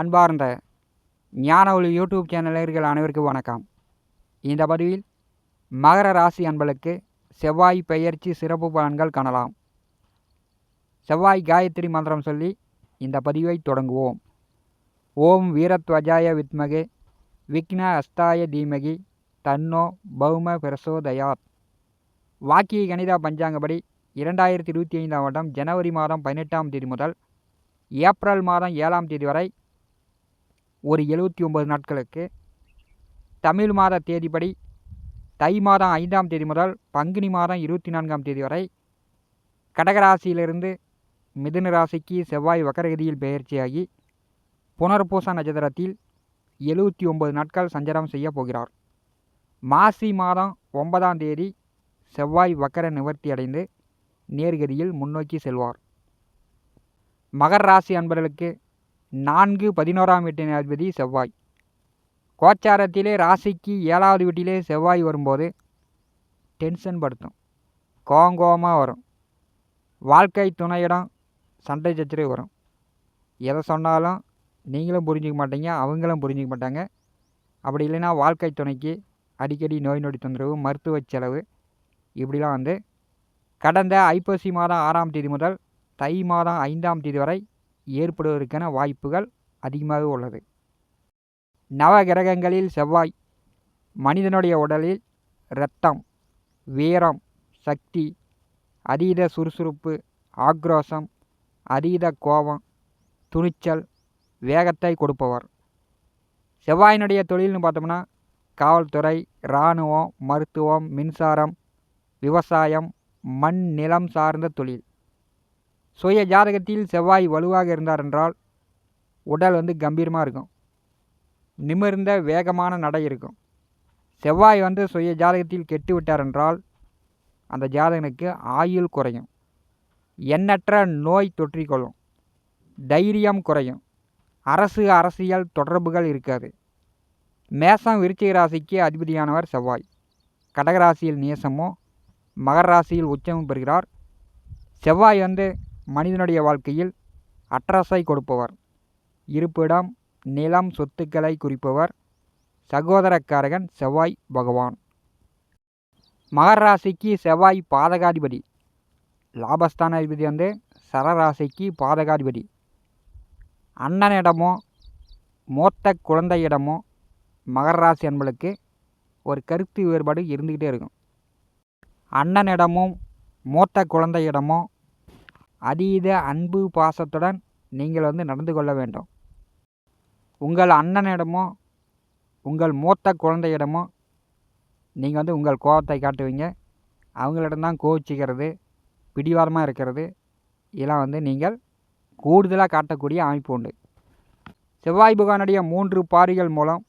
அன்பார்ந்த ஞான ஒளி யூடியூப் சேனலர்கள் அனைவருக்கும் வணக்கம். இந்த பதிவில் மகர ராசி அன்பளுக்கு செவ்வாய் பெயர்ச்சி சிறப்பு பலன்கள் காணலாம். செவ்வாய் காயத்ரி மந்திரம் சொல்லி இந்த பதிவை தொடங்குவோம். ஓம் வீரத்வஜாய வித்மகே விக்ன அஸ்தாய தீமகி தன்னோ பௌம பிரசோதயாத். வாக்கிய கணிதா பஞ்சாங்கப்படி இரண்டாயிரத்தி இருபத்தி ஐந்தாம் வருடம் ஜனவரி மாதம் பதினெட்டாம் தேதி முதல் ஏப்ரல் மாதம் ஏழாம் தேதி வரை ஒரு எழுபத்தி ஒம்பது நாட்களுக்கு தமிழ் மாத தேதிப்படி தை மாதம் ஐந்தாம் தேதி முதல் பங்குனி மாதம் இருபத்தி நான்காம் தேதி வரை கடகராசியிலிருந்து மிதுன ராசிக்கு செவ்வாய் வக்கரகதியில் பெயர்ச்சியாகி புனர்பூச நட்சத்திரத்தில் எழுபத்தி ஒம்பது நாட்கள் சஞ்சாரம் செய்ய போகிறார். மாசி மாதம் ஒன்பதாம் தேதி செவ்வாய் வக்கர நிவர்த்தி அடைந்து நேர்கதியில் முன்னோக்கி செல்வார். மகர் ராசி அன்பர்களுக்கு நான்கு பதினோராம் வீட்டின் அதிபதி செவ்வாய். கோச்சாரத்திலே ராசிக்கு ஏழாவது வீட்டிலே செவ்வாய் வரும்போது டென்ஷன் படுத்தும். கோங்கோமாக வரும். வாழ்க்கை துணையிடம் சண்டை சச்சரவு வரும். எதை சொன்னாலும் நீங்களும் புரிஞ்சிக்க மாட்டீங்க அவங்களும் புரிஞ்சிக்க மாட்டாங்க. அப்படி இல்லைன்னா வாழ்க்கை துணைக்கு அடிக்கடி நோய் நொடி தொந்தரவு மருத்துவ செலவு இப்படிலாம் வந்து கடந்த ஐப்பசி மாதம் ஆறாம் தேதி முதல் தை மாதம் ஐந்தாம் தேதி வரை ஏற்படுவதற்கான வாய்ப்புகள் அதிகமாக உள்ளது. நவ கிரகங்களில் செவ்வாய் மனிதனுடைய உடலில் இரத்தம் வீரம் சக்தி அதீத சுறுசுறுப்பு ஆக்ரோஷம் அதீத கோபம் துணிச்சல் வேகத்தை கொடுப்பவர். செவ்வாயினுடைய தொழில்னு பார்த்தோம்னா காவல்துறை இராணுவம் மருத்துவம் மின்சாரம் விவசாயம் மண் நிலம் சார்ந்த தொழில். சுய ஜாதகத்தில் செவ்வாய் வலுவாக இருந்தார் என்றால் உடல் வந்து கம்பீரமாக இருக்கும். நிமிர்ந்த வேகமான நடை இருக்கும். செவ்வாய் வந்து சுய ஜாதகத்தில் கெட்டு விட்டார் என்றால் அந்த ஜாதகனுக்கு ஆயுள் குறையும். எண்ணற்ற நோய் தொற்றிக்கொள்ளும். தைரியம் குறையும். அரசு அரசியல் தொடர்புகள் இருக்காது. மேசம் விருச்சிக ராசிக்கு அதிபதியானவர் செவ்வாய். கடகராசியில் நேசமும் மகர ராசியில் உச்சமும் பெறுகிறார். செவ்வாய் வந்து மனிதனுடைய வாழ்க்கையில் அட்ரஸை கொடுப்பவர். இருப்பிடம் நிலம் சொத்துக்களை குறிப்பவர். சகோதரக்காரகன் செவ்வாய் பகவான். மகராசிக்கு செவ்வாய் பாதகாதிபதி. லாபஸ்தான அதிபதி வந்து சரராசிக்கு பாதகாதிபதி. அண்ணனிடமோ மூத்த குழந்தையிடமோ மகர ராசி அன்பளுக்கு ஒரு கருத்து வேறுபாடு இருந்துக்கிட்டே இருக்கும். அண்ணனிடமும் மூத்த குழந்தையிடமோ அதீத அன்பு பாசத்துடன் நீங்கள் வந்து நடந்து கொள்ள வேண்டும். உங்கள் அண்ணனிடமோ உங்கள் மூத்த குழந்தையிடமோ நீங்கள் வந்து உங்கள் கோபத்தை காட்டுவீங்க. அவங்களிடம்தான் கோவிச்சிக்கிறது பிடிவாதமாக இருக்கிறது. இதெல்லாம் வந்து நீங்கள் கூடுதலாக காட்டக்கூடிய அமைப்பு உண்டு. செவ்வாய் புகானுடைய மூன்று பாரிகள் மூலம்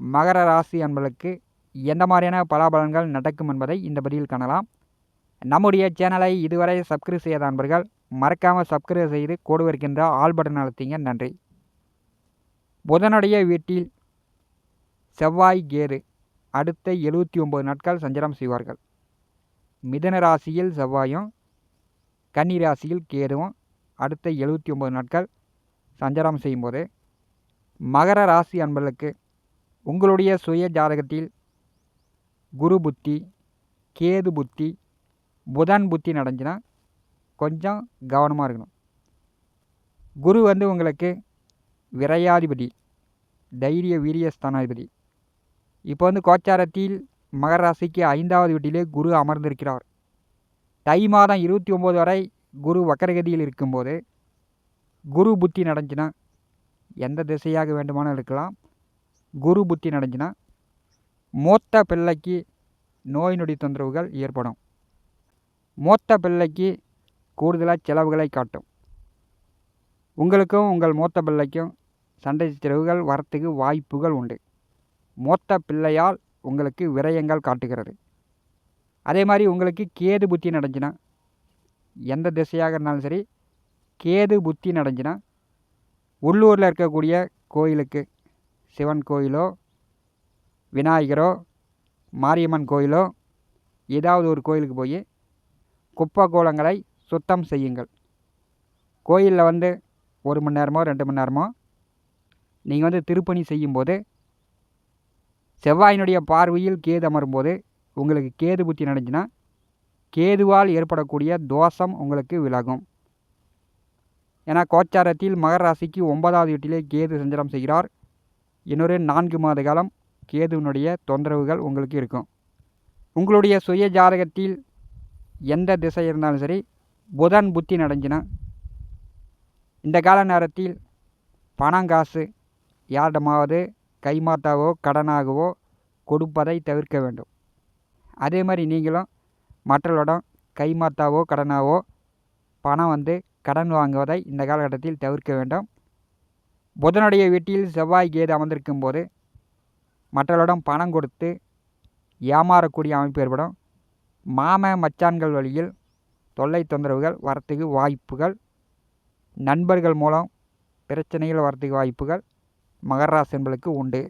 மகர ராசி என்பதற்கு எந்த மாதிரியான பலாபலன்கள் நடக்கும் என்பதை இந்த பதிவில் காணலாம். நம்முடைய சேனலை இதுவரை சப்ஸ்கிரைப் செய்யாத நண்பர்கள் மறக்காமல் சப்ஸ்கிரைப் செய்து கோடு வருகின்ற ஆல் பட்டன் அழுத்திங்க. நன்றி. புதனுடைய வீட்டில் செவ்வாய் கேது அடுத்த எழுபத்தி ஒம்பது நாட்கள் சஞ்சாரம் செய்வார்கள். மிதன ராசியில் செவ்வாயும் கன்னி ராசியில் கேதுவும் அடுத்த எழுபத்தி ஒம்பது நாட்கள் சஞ்சாரம் செய்யும்போது மகர ராசி அன்பர்களுக்கு உங்களுடைய சுய ஜாதகத்தில் குரு புத்தி கேது புத்தி புதன் புத்தி நடந்துச்சுன்னா கொஞ்சம் கவனமாக இருக்கணும். குரு வந்து உங்களுக்கு விரையாதிபதி தைரிய வீரிய ஸ்தானாதிபதி. இப்போ வந்து கோச்சாரத்தில் மகர ராசிக்கு ஐந்தாவது வீட்டிலே குரு அமர்ந்திருக்கிறார். தை மாதம் இருபத்தி ஒம்பது வரை குரு வக்கரகதியில் இருக்கும்போது குரு புத்தி நடந்துச்சுன்னா எந்த திசையாக வேண்டுமானாலும் இருக்கலாம். குரு புத்தி நடந்துச்சுன்னா மூத்த பிள்ளைக்கு நோய் நொடி தொந்தரவுகள் ஏற்படும். மூத்த பிள்ளைக்கு கூடுதலாக செலவுகளை காட்டும். உங்களுக்கும் உங்கள் மூத்த பிள்ளைக்கும் சண்டை செலவுகள் வரத்துக்கு வாய்ப்புகள் உண்டு. மூத்த பிள்ளையால் உங்களுக்கு விரயங்கள் காட்டுகிறது. அதே மாதிரி உங்களுக்கு கேது புத்தி நடந்துச்சுன்னா எந்த திசையாக இருந்தாலும் சரி கேது புத்தி நடந்துச்சுன்னா உள்ளூரில் இருக்கக்கூடிய கோயிலுக்கு சிவன் கோயிலோ விநாயகரோ மாரியம்மன் கோயிலோ ஏதாவது ஒரு கோயிலுக்கு போய் குப்பை கோலங்களை சுத்தம் செய்யுங்கள். கோயிலில் வந்து ஒரு மணி நேரமோ ரெண்டு மணி நேரமோ நீங்கள் வந்து திருப்பணி செய்யும்போது செவ்வாயினுடைய பார்வையில் கேது அமரும்போது உங்களுக்கு கேது புத்தி நடந்துச்சுன்னா கேதுவால் ஏற்படக்கூடிய தோஷம் உங்களுக்கு விலகும். ஏன்னா கோச்சாரத்தில் மகர ராசிக்கு ஒன்பதாவது வீட்டிலே கேது சஞ்சலம் செய்கிறார். இன்னொரு நான்கு மாத காலம் கேதுவினுடைய தொந்தரவுகள் உங்களுக்கு இருக்கும். உங்களுடைய சுய ஜாதகத்தில் எந்த திசை இருந்தாலும் சரி புதன் புத்தி நடந்துச்சுன்னா இந்த கால நேரத்தில் பணம் காசு யாரிடமாவது கைமாத்தாவோ கடனாகவோ கொடுப்பதை தவிர்க்க வேண்டும். அதே மாதிரி நீங்களும் மற்றவர்களிடம் கைமாத்தாவோ கடனாவோ பணம் வந்து கடன் வாங்குவதை இந்த காலகட்டத்தில் தவிர்க்க வேண்டும். புதனுடைய வீட்டில் செவ்வாய் கேது அமர்ந்திருக்கும் போது மற்றவர்களிடம் பணம் கொடுத்து ஏமாறக்கூடிய அமைப்பு ஏற்படும். மாம மச்சான்கள் வழியில் தொல்லை தொந்தரவுகள் வரத்துக்கு வாய்ப்புகள் நண்பர்கள் மூலம் பிரச்சனைகள் வரத்துக்கு வாய்ப்புகள் மகராசன்களுக்கு உண்டு.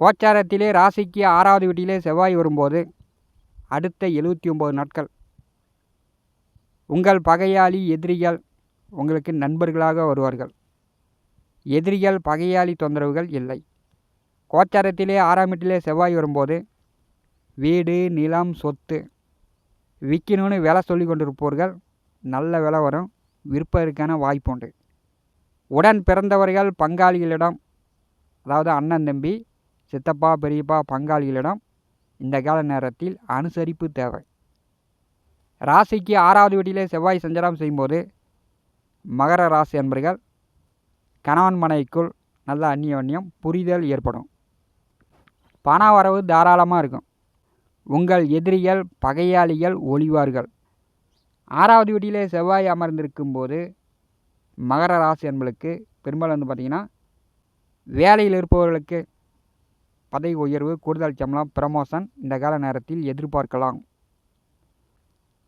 கோச்சாரத்திலே ராசிக்கு ஆறாவது வீட்டிலே செவ்வாய் வரும்போது அடுத்த எழுபத்தி ஒம்பது நாட்கள். உங்கள் பகையாளி எதிரிகள் உங்களுக்கு நண்பர்களாக வருவார்கள். எதிரிகள் பகையாளி தொந்தரவுகள் இல்லை. கோச்சாரத்திலே ஆறாம் வீட்டிலே செவ்வாய் வரும்போது வீடு நிலம் சொத்து விற்கணும்னு விலை சொல்லி கொண்டிருப்பவர்கள் நல்ல விலை வரும் விற்பதற்கான வாய்ப்பு உண்டு. உடன் பிறந்தவர்கள் பங்காளிகளிடம் அதாவது அண்ணன் தம்பி சித்தப்பா பெரியப்பா பங்காளிகளிடம் இந்த கால நேரத்தில் அனுசரிப்பு தேவை. ராசிக்கு ஆறாவது வீட்டிலே செவ்வாய் சஞ்சாரம் செய்யும்போது மகர ராசி அன்பர்கள் கணவன் மனைவிக்குள் நல்ல அந்நியோன்யம் புரிதல் ஏற்படும். பண வரவு தாராளமாக இருக்கும். உங்கள் எதிரிகள் பகையாளிகள் ஒளிவார்கள் ஆறாவது வீட்டிலே செவ்வாய் அமர்ந்திருக்கும் போது மகர ராசி என்பளுக்கு பெரும்பாலும் வந்து பார்த்திங்கன்னா வேலையில் இருப்பவர்களுக்கு பதவி உயர்வு கூடுதல் சம்பளம் ப்ரமோஷன் இந்த கால நேரத்தில் எதிர்பார்க்கலாம்.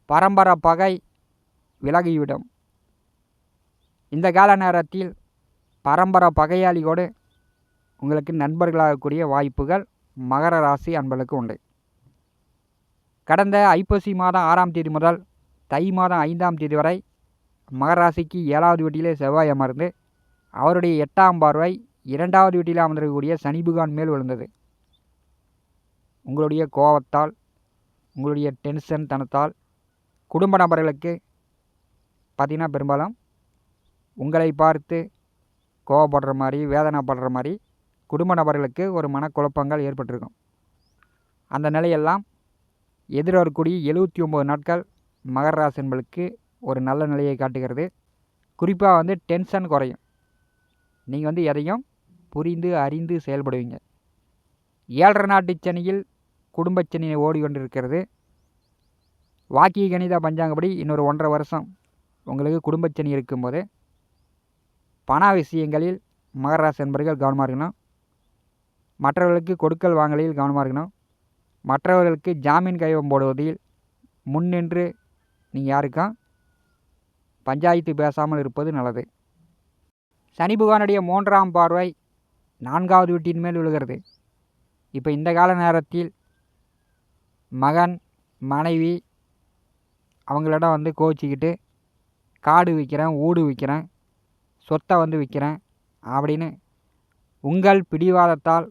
பரம்பர பகை விலகிவிடும். இந்த கால நேரத்தில் பரம்பர பகையாளியோடு உங்களுக்கு நண்பர்களாகக்கூடிய வாய்ப்புகள் மகர ராசி அன்பர்களுக்கு உண்டு. கடந்த ஐப்பசி மாதம் ஆறாம் தேதி முதல் தை மாதம் ஐந்தாம் தேதி வரை மகராசிக்கு ஏழாவது வீட்டிலே செவ்வாய் அமர்ந்து அவருடைய எட்டாம் பார்வை இரண்டாவது வீட்டில் அமர்ந்திருக்கக்கூடிய சனி புகான் மேல் விழுந்தது. உங்களுடைய கோபத்தால் உங்களுடைய டென்ஷன் தனத்தால் குடும்ப நபர்களுக்கு பார்த்திங்கன்னா பெரும்பாலும் உங்களை பார்த்து கோவப்படுற மாதிரி வேதனைப்படுற மாதிரி குடும்ப நபர்களுக்கு ஒரு மனக்குழப்பங்கள் ஏற்பட்டிருக்கும். அந்த நிலையெல்லாம் எதிர்வரக்கூடிய எழுபத்தி ஒம்பது நாட்கள் மகர ராசி என்பளுக்கு ஒரு நல்ல நிலையை காட்டுகிறது. குறிப்பாக வந்து டென்ஷன் குறையும். நீங்கள் வந்து எதையும் புரிந்து அறிந்து செயல்படுவீங்க. ஏழரை நாட்டு சனியில் குடும்ப சனி ஓடிக்கொண்டிருக்கிறது. வாக்கிய கணித பஞ்சாங்கப்படி இன்னொரு ஒன்றரை வருஷம் உங்களுக்கு குடும்ப சனி இருக்கும்போது பண விஷயங்களில் மகர என்பர்கள் கவனமாக இருக்கணும். மற்றவர்களுக்கு கொடுக்கல் வாங்கலில் கவனமாக இருக்கணும். மற்றவர்களுக்கு ஜாமீன் கைவம் போடுவதில் முன்னின்று நீங்கள் யாருக்கும் பஞ்சாயத்து பேசாமல் இருப்பது நல்லது. சனிபகானுடைய மூன்றாம் பார்வை நான்காவது வீட்டின் மேல் விழுகிறது. இப்போ இந்த கால நேரத்தில் மகன் மனைவி அவங்களிடம் வந்து கோச்சிக்கிட்டு காடு விற்கிறேன் ஊடு விற்கிறேன் சொத்தை வந்து விற்கிறேன் அப்படின்னு உங்கள் பிடிவாதத்தால்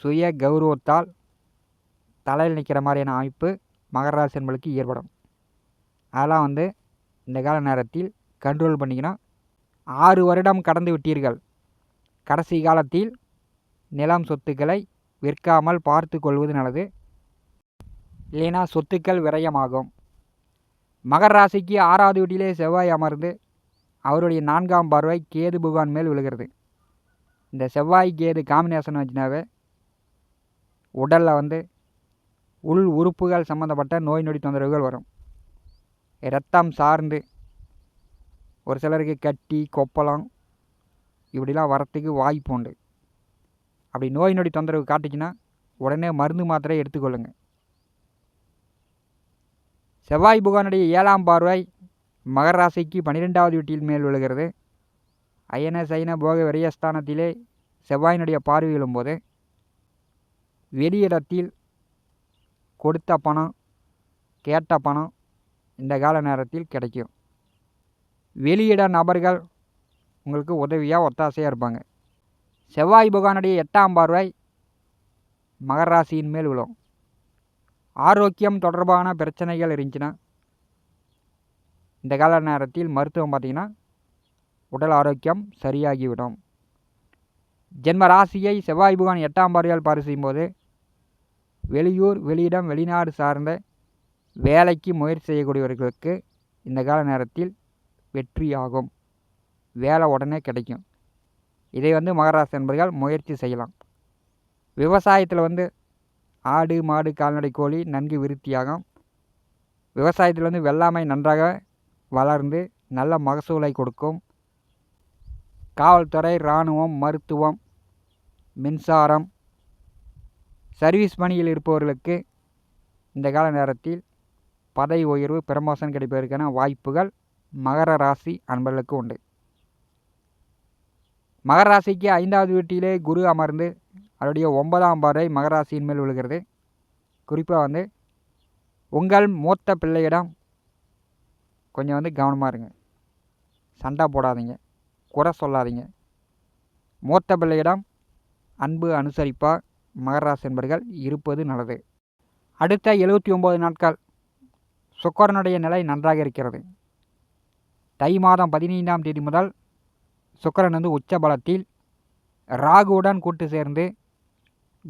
சுய கௌரவத்தால் தலையில் நிற்கிற மாதிரியான அமைப்பு மகர ராசி என்பளுக்கு ஏற்படும். அதெல்லாம் வந்து இந்த கால நேரத்தில் கண்ட்ரோல் பண்ணிக்கணும். ஆறு வருடம் கடந்து விட்டீர்கள். கடைசி காலத்தில் நிலம் சொத்துக்களை விற்காமல் பார்த்து கொள்வது நல்லது. இல்லைனா சொத்துக்கள் விரயமாகும். மகர ராசிக்கு ஆறாவது வீட்டிலே செவ்வாய் அமர்ந்து அவருடைய நான்காம் பார்வை கேது புகான் மேல் விழுகிறது. இந்த செவ்வாய் கேது காம்பினேஷன் வச்சுனாவே உடலில் வந்து உள் உறுப்புகள் சம்மந்தப்பட்ட நோய் நொடி தொந்தரவுகள் வரும். இரத்தம் சார்ந்து ஒரு சிலருக்கு கட்டி கொப்பளம் இப்படிலாம் வரத்துக்கு வாய்ப்பு உண்டு. அப்படி நோய் நொடி தொந்தரவு காட்டுச்சுன்னா உடனே மருந்து மாத்திரை எடுத்துக்கொள்ளுங்க. செவ்வாய் புகானுடைய ஏழாம் பார்வை மகர ராசிக்கு பன்னிரெண்டாவது வீட்டில் மேல் விழுகிறது. அயன சைன போக விரயஸ்தானத்திலே செவ்வாயினுடைய பார்வை விழும்போது வெளியிடத்தில் கொடுத்த பணம் கேட்ட பணம் இந்த கால நேரத்தில் கிடைக்கும். வெளியிட நபர்கள் உங்களுக்கு உதவியாக ஒத்தாசையாக இருப்பாங்க. செவ்வாய் பகவானுடைய எட்டாம் பார்வை மகராசியின் மேல் விழும். ஆரோக்கியம் தொடர்பான பிரச்சனைகள் இருந்துச்சுன்னா இந்த கால நேரத்தில் மருத்துவம் பார்த்திங்கன்னா உடல் ஆரோக்கியம் சரியாகிவிடும். ஜென்ம ராசியை செவ்வாய் பகவான் எட்டாம் பார்வையால் பாரு செய்யும்போது வெளியூர் வெளியிடம் வெளிநாடு சார்ந்த வேலைக்கு முயற்சி செய்யக்கூடியவர்களுக்கு இந்த கால நேரத்தில் வெற்றியாகும். வேலை உடனே கிடைக்கும். இதை வந்து மகராசி என்பர்கள் முயற்சி செய்யலாம். விவசாயத்தில் வந்து ஆடு மாடு கால்நடை கோழி நன்கு விருத்தியாகும். விவசாயத்தில் வந்து வெள்ளாமை நன்றாக வளர்ந்து நல்ல மகசூலை கொடுக்கும். காவல்துறை இராணுவம் மருத்துவம் மின்சாரம் சர்வீஸ் பணியில் இருப்பவர்களுக்கு இந்த கால நேரத்தில் பதவி உயர்வு பிரமோஷன் கிடைப்பதற்கான வாய்ப்புகள் மகர ராசி அன்பர்களுக்கு உண்டு. மகர ராசிக்கு ஐந்தாவது வீட்டிலே குரு அமர்ந்து அதனுடைய ஒன்பதாம் பார்வை மகர ராசியின் மேல் விழுகிறது. குறிப்பாக வந்து உங்கள் மூத்த பிள்ளையிடம் கொஞ்சம் வந்து கவனமாக இருங்க. சண்டை போடாதீங்க. குறை சொல்லாதீங்க. மூத்த பிள்ளையிடம் அன்பு அனுசரிப்பாக மகராசி என்பர்கள் இருப்பது நல்லது. அடுத்த எழுபத்தி ஒம்பது நாட்கள் சுக்கரனுடைய நிலை நன்றாக இருக்கிறது. தை மாதம் பதினைந்தாம் தேதி முதல் சுக்கரன் வந்து உச்ச பலத்தில் ராகுவுடன் கூட்டு சேர்ந்து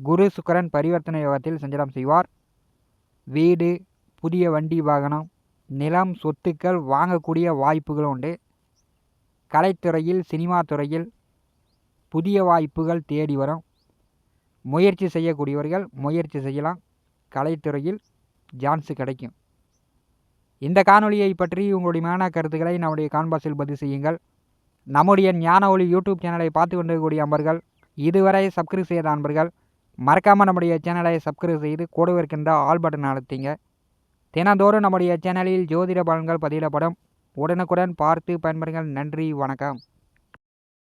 குரு சுக்கரன் பரிவர்த்தனை யோகத்தில் சஞ்சலம் செய்வார். வீடு புதிய வண்டி வாகனம் நிலம் சொத்துக்கள் வாங்கக்கூடிய வாய்ப்புகளும் உண்டு. கலைத்துறையில் சினிமா துறையில் புதிய வாய்ப்புகள் தேடி வரும். முயற்சி செய்யக்கூடியவர்கள் முயற்சி செய்யலாம். கலைத்துறையில் ஜான்ஸு கிடைக்கும். இந்த காணொலியை பற்றி உங்களுடைய மேன கருத்துக்களை நம்முடைய கான்பாஸில் பதிவு செய்யுங்கள். நம்முடைய ஞான ஒளி யூடியூப் சேனலை பார்த்து கொண்டிருக்கக்கூடிய அன்பர்கள் இதுவரை சப்ஸ்கிரைப் செய்த அன்பர்கள் மறக்காமல் நம்முடைய சேனலை சப்ஸ்கிரைப் செய்து கூட இருக்கின்ற ஆல் பட்டன் அழுத்திங்க. தினந்தோறும் நம்முடைய சேனலில் ஜோதிட பலன்கள் பதிவிடப்படும். உடனுக்குடன் பார்த்து பயன்பெறுங்கள். நன்றி வணக்கம்.